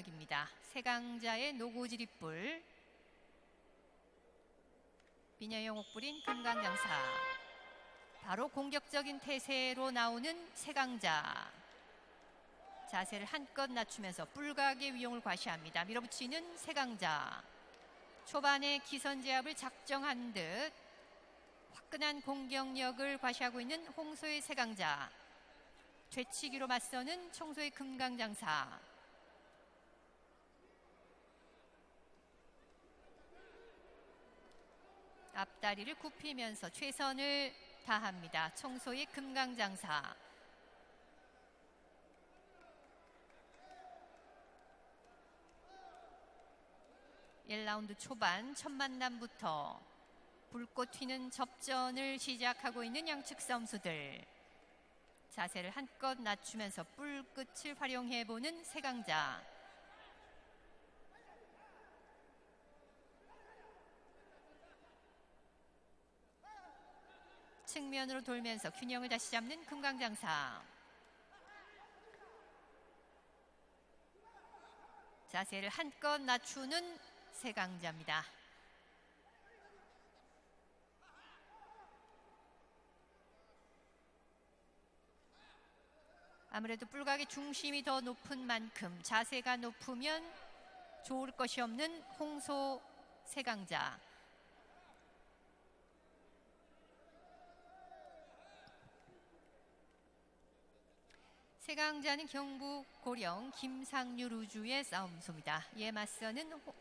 입니다. 세강자의 노고지리뿔 비녀용 옥불인 금강장사. 바로 공격적인 태세로 나오는 세강자. 자세를 한껏 낮추면서 뿔각의 위용을 과시합니다. 밀어붙이는 세강자. 초반에 기선제압을 작정한 듯 화끈한 공격력을 과시하고 있는 홍소의 세강자. 되치기로 맞서는 청소의 금강장사 앞다리를 굽히면서 최선을 다합니다. 청소의 금강장사. (1라운드) 초반 첫 만남부터 불꽃 튀는 접전을 시작하고 있는 양측 선수들 자세를 한껏 낮추면서 뿔끝을 활용해 보는 세강자 측면으로 돌면서 균형을 다시 잡는 금강장사. 자세를 한껏 낮추는 세강자입니다. 아무래도 뿔각의 중심이 더 높은 만큼 자세가 높으면 좋을 것이 없는 홍소 세강자. 세강자는 경북 고령 김상률 우주의 싸움소입니다. 이에 맞서는 호-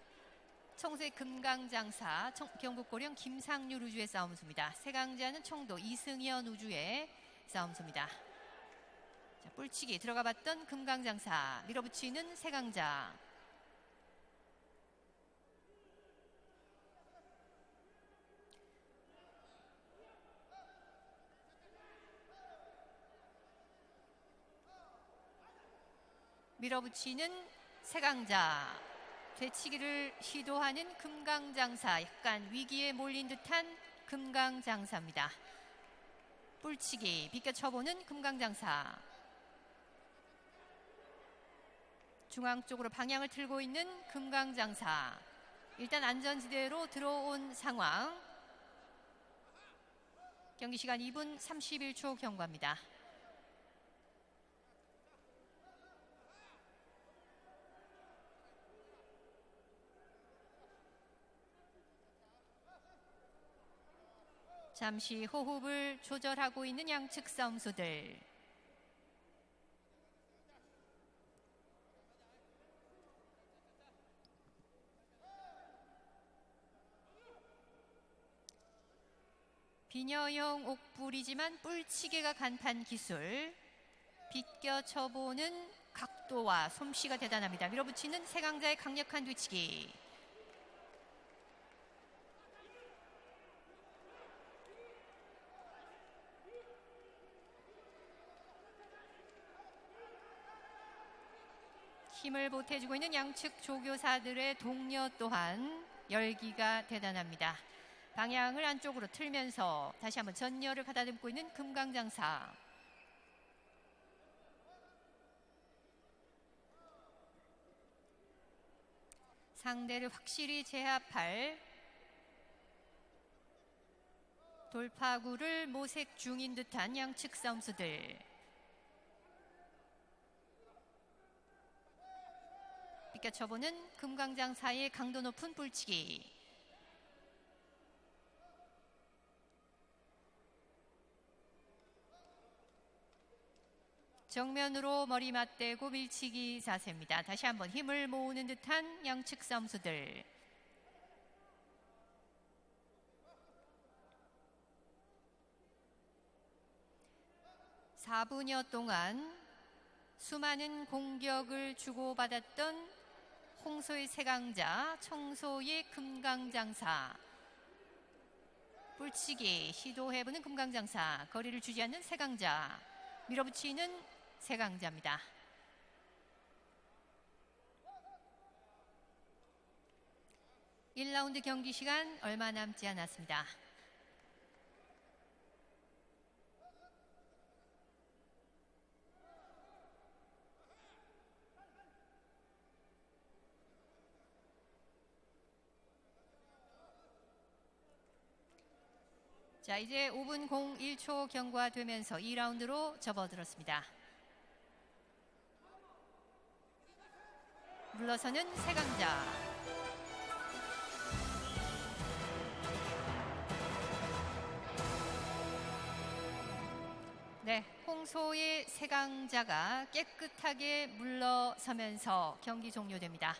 청소의 금강장사 청- 경북 고령 김상률 우주의 싸움소입니다. 세강자는 청도 이승현 우주의 싸움소입니다. 자, 뿔치기 들어가 봤던 금강장사 밀어붙이는 세강자 밀어붙이는 세강자 되치기를 시도하는 금강장사 약간 위기에 몰린 듯한 금강장사입니다. 뿔치기 비껴쳐보는 금강장사 중앙 쪽으로 방향을 틀고 있는 금강장사 일단 안전지대로 들어온 상황 경기 시간 2분 31초 경과입니다. 잠시 호흡을 조절하고 있는 양측 싸움수들. 비녀형 옥불이지만 뿔치개가 간판 기술. 비껴 쳐보는 각도와 솜씨가 대단합니다. 밀어붙이는 세강자의 강력한 뒤치기. 힘을 보태주고 있는 양측 조교사들의 동료 또한 열기가 대단합니다. 방향을 안쪽으로 틀면서 다시 한번 전열을 가다듬고 있는 금강장사. 상대를 확실히 제압할 돌파구를 모색 중인 듯한 양측 싸움수들. 비껴쳐보는 금강장사의 강도 높은 불치기. 정면으로 머리 맞대고 밀치기 자세입니다. 다시 한번 힘을 모으는 듯한 양측 싸움수들. 사분여 동안 수많은 공격을 주고받았던 홍소의 세강자, 청소의 금강장사. 뿔치기 시도해보는 금강장사, 거리를 주지 않는 세강자, 밀어붙이는 세강자입니다. (1라운드) 경기 시간 얼마 남지 않았습니다. 자, 이제 5분 01초 경과 되면서 2라운드로 접어들었습니다. 물러서는 세강자. 네, 홍소의 세강자가 깨끗하게 물러서면서 경기 종료됩니다.